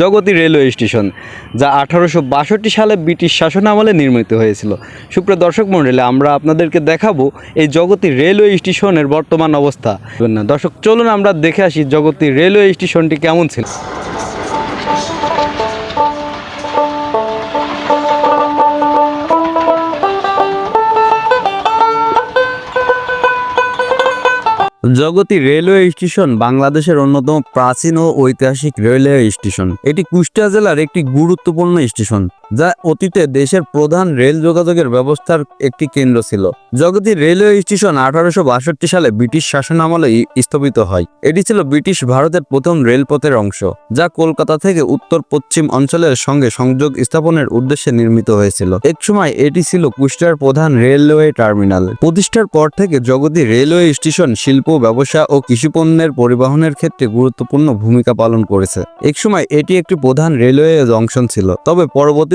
Jagati railway station, যা আঠারোশো বাষট্টি সালে ব্রিটিশ শাসন আমলে নির্মিত হয়েছিল। সুপ্রিয় দর্শক মন্ডলে, আমরা আপনাদেরকে দেখাবো এই জগতী রেলওয়ে স্টেশনের বর্তমান অবস্থা। দর্শক, চলুন আমরা দেখে আসি জগতী রেলওয়ে স্টেশনটি কেমন ছিল। জগতী রেলওয়ে স্টেশন বাংলাদেশের অন্যতম প্রাচীন ও ঐতিহাসিক রেলওয়ে স্টেশন। এটি কুষ্টিয়া জেলার একটি গুরুত্বপূর্ণ স্টেশন। যা অতীতে দেশের প্রধান রেল যোগাযোগের ব্যবস্থার একটি কেন্দ্র ছিল। জগতী রেলওয়ে স্টেশন আঠারোশো বাষট্টি সালে ব্রিটিশ শাসনামলে স্থাপিত হয়। এটি ছিল ব্রিটিশ ভারতের প্রথম রেলপথের অংশ, যা কলকাতা থেকে উত্তর পশ্চিম অঞ্চলের সঙ্গে সংযোগ স্থাপনের উদ্দেশ্যে নির্মিত হয়েছিল। একসময় এটি ছিল কুষ্টিয়ার প্রধান রেলওয়ে টার্মিনাল। প্রতিষ্ঠার পর থেকে জগতী রেলওয়ে স্টেশন শিল্প, ব্যবসা ও কৃষিপণ্যের পরিবহনের ক্ষেত্রে গুরুত্বপূর্ণ ভূমিকা পালন করেছে। একসময় এটি একটি প্রধান রেলওয়ে জংশন ছিল। তবে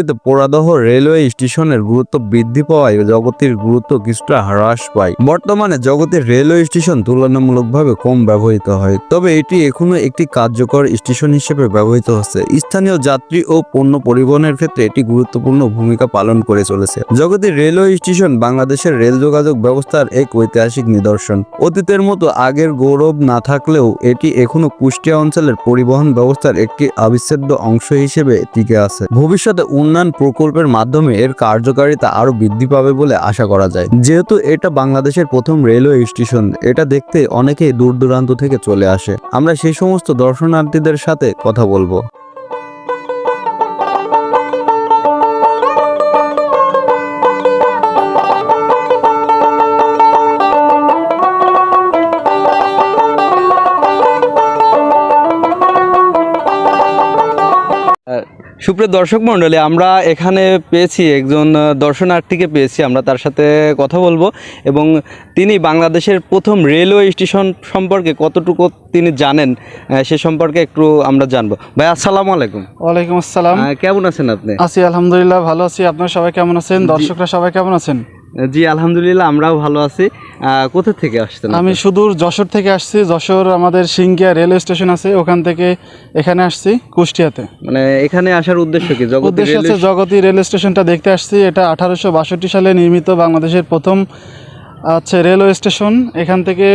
পরবর্তীতে পোড়াদহ রেলওয়ে স্টেশনের গুরুত্ব বৃদ্ধি পাওয়ায় জগতীর গুরুত্ব কিছুটা হ্রাস পায়। বর্তমানে জগতের রেলওয়ে স্টেশন তুলনামূলকভাবে কম ব্যবহৃত হয়, তবে এটি এখনও একটি কার্যকর স্টেশন হিসেবে ব্যবহৃত হচ্ছে। স্থানীয় যাত্রী ও পণ্য পরিবহনের ক্ষেত্রে এটি গুরুত্বপূর্ণ ভূমিকা পালন করে চলেছে। জগতের রেলওয়ে স্টেশন বাংলাদেশের রেল যোগাযোগ ব্যবস্থার এক ঐতিহাসিক নিদর্শন। অতীতের মতো আগের গৌরব না থাকলেও এটি এখনও কুষ্টিয়া অঞ্চলের পরিবহন ব্যবস্থার একটি অবিচ্ছেদ্য অংশ হিসেবে টিকে আছে। ভবিষ্যতে উন্নয়ন প্রকল্পের মাধ্যমে এর কার্যকারিতা আরও বৃদ্ধি পাবে বলে আশা করা যায়। যেহেতু এটা বাংলাদেশের প্রথম রেলওয়ে স্টেশন, এটা দেখতে অনেকেই দূর দূরান্ত থেকে চলে আসে। আমরা সেই সমস্ত দর্শনার্থীদের সাথে কথা বলব। সুপ্রিয় দর্শক মন্ডলী আমরা এখানে পেয়েছি একজন দর্শনার্থীকে পেয়েছি আমরা তার সাথে কথা বলব। এবং তিনি বাংলাদেশের প্রথম রেলওয়ে স্টেশন সম্পর্কে কতটুকু তিনি জানেন সে সম্পর্কে একটু আমরা জানব। ভাই আসসালামু আলাইকুম। ওয়ালাইকুম আসসালাম। কেমন আছেন আপনি? আছি আলহামদুলিল্লাহ ভালো আছি। আপনারা সবাই কেমন আছেন? দর্শকরা সবাই কেমন আছেন? জি আলহামদুলিল্লাহ আমরাও ভালো আছি। কোথা থেকে আসছেন আমি সুদূর যশোর থেকে আসছি। যশোর আমাদের সিংকিয়া রেলওয়ে স্টেশন আছে ওখান থেকে এখানে আসছি কুষ্টিয়াতে। মানে এখানে আসার উদ্দেশ্য কি? উদ্দেশ্য হচ্ছে জগতী রেল স্টেশনটা দেখতে আসছি। এটা আঠারোশো বাষট্টি সালে নির্মিত বাংলাদেশের প্রথম হচ্ছে রেলওয়ে স্টেশন। এখান থেকে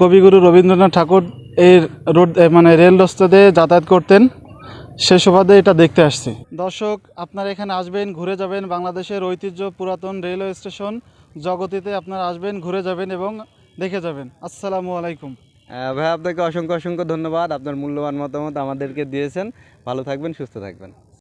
কবিগুরু রবীন্দ্রনাথ ঠাকুর এই রোড মানে রেল রাস্তাতে যাতায়াত করতেন। সে সুবাদে এটা দেখতে আসছি। দর্শক আপনারা এখানে আসবেন ঘুরে যাবেন বাংলাদেশের ঐতিহ্য পুরাতন রেলওয়ে স্টেশন। জগতিতে আপনারা আসবেন ঘুরে যাবেন এবং দেখে যাবেন। আসসালামু আলাইকুম। আহ, ভাই আপনাকে অসংখ্য অসংখ্য ধন্যবাদ। আপনার মূল্যবান মতামত আমাদেরকে দিয়েছেন। ভালো থাকবেন সুস্থ থাকবেন।